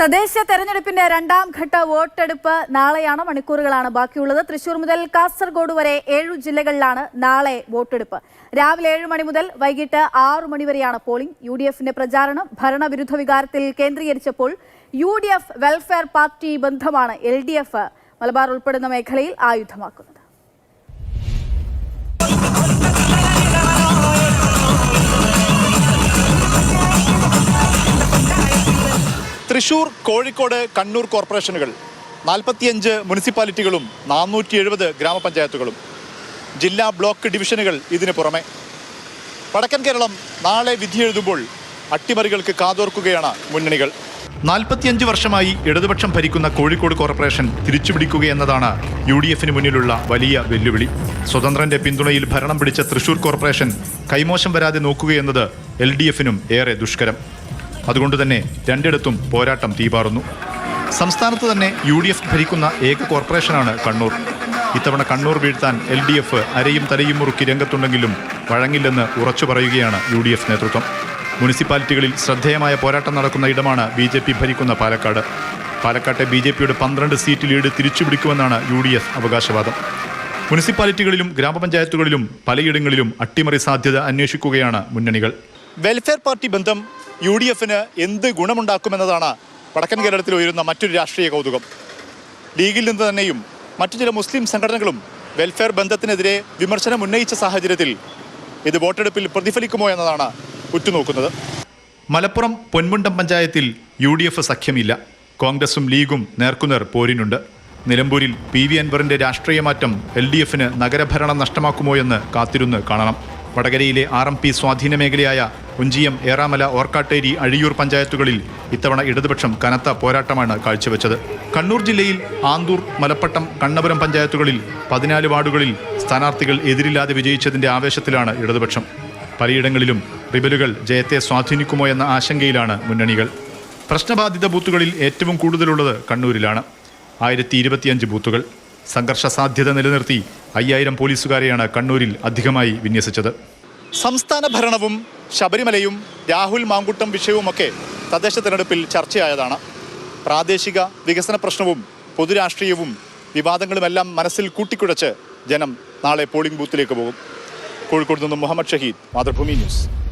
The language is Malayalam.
തദ്ദേശ തെരഞ്ഞെടുപ്പിന്റെ രണ്ടാം ഘട്ട വോട്ടെടുപ്പ് നാളെയാണ് മണിക്കൂറുകളാണ് ബാക്കിയുള്ളത്. തൃശൂർ മുതൽ കാസർഗോഡ് വരെ ഏഴു ജില്ലകളിലാണ് നാളെ വോട്ടെടുപ്പ്. രാവിലെ ഏഴ് മണി മുതൽ വൈകിട്ട് ആറു മണി വരെയാണ് പോളിംഗ്. യു ഡി എഫിന്റെ പ്രചാരണം ഭരണവിരുദ്ധ വികാരത്തിൽ കേന്ദ്രീകരിച്ചപ്പോൾ U D F welfare party ബന്ധമാണ് എൽ ഡി എഫ് മലബാർ ഉൾപ്പെടുന്ന മേഖലയിൽ ആയുധമാക്കുന്നത്. തൃശൂർ കോഴിക്കോട് കണ്ണൂർ കോർപ്പറേഷനുകൾ നാൽപ്പത്തിയഞ്ച് മുനിസിപ്പാലിറ്റികളും നാനൂറ്റി എഴുപത് ഗ്രാമപഞ്ചായത്തുകളും. ജില്ലാ ബ്ലോക്ക് ഡിവിഷനുകൾ ഇതിന് പുറമെ. വടക്കൻ കേരളം നാളെ വിധിയെഴുതുമ്പോൾ അട്ടിമറികൾക്ക് കാതോർക്കുകയാണ് മുന്നണികൾ. നാൽപ്പത്തിയഞ്ച് വർഷമായി ഇടതുപക്ഷം ഭരിക്കുന്ന കോഴിക്കോട് കോർപ്പറേഷൻ തിരിച്ചുപിടിക്കുകയെന്നതാണ് യു ഡി എഫിന് മുന്നിലുള്ള വലിയ വെല്ലുവിളി. സ്വതന്ത്രന്റെ പിന്തുണയിൽ ഭരണം പിടിച്ച തൃശൂർ കോർപ്പറേഷൻ കൈമോശം വരാതെ നോക്കുകയെന്നത് എൽ ഡി എഫിനും ഏറെ ദുഷ്കരം. അതുകൊണ്ട് തന്നെ രണ്ടിടത്തും പോരാട്ടം തീപാറുന്നു. സംസ്ഥാനത്ത് തന്നെ യു ഡി എഫ് ഭരിക്കുന്ന ഏക കോർപ്പറേഷനാണ് കണ്ണൂർ. ഇത്തവണ കണ്ണൂർ വീഴ്ത്താൻ എൽ ഡി എഫ് അരയും തലയും മുറുക്കി രംഗത്തുണ്ടെങ്കിലും വഴങ്ങില്ലെന്ന് ഉറച്ചു പറയുകയാണ് യു ഡി എഫ് നേതൃത്വം. മുനിസിപ്പാലിറ്റികളിൽ ശ്രദ്ധേയമായ പോരാട്ടം നടക്കുന്ന ഇടമാണ് ബി ജെ പി ഭരിക്കുന്ന പാലക്കാട്. പാലക്കാട്ടെ ബി ജെ പിയുടെ പന്ത്രണ്ട് സീറ്റ് ലീഡ് തിരിച്ചുപിടിക്കുമെന്നാണ് യു ഡി എഫ് അവകാശവാദം. മുനിസിപ്പാലിറ്റികളിലും ഗ്രാമപഞ്ചായത്തുകളിലും പലയിടങ്ങളിലും അട്ടിമറി സാധ്യത അന്വേഷിക്കുകയാണ് മുന്നണികൾ. വെൽഫെയർ പാർട്ടി ബന്ധം യു ഡി എഫിന് എന്ത് ഗുണമുണ്ടാക്കുമെന്നതാണ് വടക്കൻ കേരളത്തിൽ ഉയരുന്ന മറ്റൊരു രാഷ്ട്രീയ കൗതുകം. ലീഗിൽ നിന്ന് തന്നെയും മറ്റു ചില മുസ്ലിം സംഘടനകളും വെൽഫെയർ ബന്ധത്തിനെതിരെ വിമർശനം ഉന്നയിച്ച സാഹചര്യത്തിൽ ഇത് വോട്ടെടുപ്പിൽ പ്രതിഫലിക്കുമോ എന്നതാണ് ഉറ്റുനോക്കുന്നത്. മലപ്പുറം പൊന്മുണ്ടം പഞ്ചായത്തിൽ യു ഡി എഫ് സഖ്യമില്ല. കോൺഗ്രസും ലീഗും നേർക്കുനേർ പോരിനുണ്ട്. നിലമ്പൂരിൽ പി വി അൻവറിന്റെ രാഷ്ട്രീയ മാറ്റം എൽ ഡി എഫിന് നഗരഭരണം നഷ്ടമാക്കുമോ എന്ന് കാത്തിരുന്ന് കാണണം. വടകരയിലെ ആർ എം പി സ്വാധീന മേഖലയായ ഉഞ്ചിയം ഏറാമല ഓർക്കാട്ടേരി അഴിയൂർ പഞ്ചായത്തുകളിൽ ഇത്തവണ ഇടതുപക്ഷം കനത്ത പോരാട്ടമാണ് കാഴ്ചവെച്ചത്. കണ്ണൂർ ജില്ലയിൽ ആന്തൂർ മലപ്പട്ടം കണ്ണപുരം പഞ്ചായത്തുകളിൽ പതിനാല് വാർഡുകളിൽ സ്ഥാനാർത്ഥികൾ എതിരില്ലാതെ വിജയിച്ചതിന്റെ ആവേശത്തിലാണ് ഇടതുപക്ഷം. പലയിടങ്ങളിലും റിബലുകൾ ജയത്തെ സ്വാധീനിക്കുമോ എന്ന ആശങ്കയിലാണ് മുന്നണികൾ. പ്രശ്നബാധിത ബൂത്തുകളിൽ ഏറ്റവും കൂടുതലുള്ളത് കണ്ണൂരിലാണ്. ആയിരത്തി ഇരുപത്തിയഞ്ച് ബൂത്തുകൾ. സംഘർഷ സാധ്യത നിലനിർത്തി അയ്യായിരം പോലീസുകാരെയാണ് കണ്ണൂരിൽ അധികമായി വിന്യസിച്ചത്. സംസ്ഥാന ഭരണവും ശബരിമലയും രാഹുൽ മാങ്കുട്ടം വിഷയവുമൊക്കെ തദ്ദേശ തിരഞ്ഞെടുപ്പിൽ ചർച്ചയായതാണ്. പ്രാദേശിക വികസന പ്രശ്നവും പൊതുരാഷ്ട്രീയവും വിവാദങ്ങളുമെല്ലാം മനസ്സിൽ കൂട്ടിക്കുഴച്ച് ജനം നാളെ പോളിംഗ് ബൂത്തിലേക്ക് പോകും. കോഴിക്കോട് നിന്നും മുഹമ്മദ് ഷഹീദ് മാതൃഭൂമി ന്യൂസ്.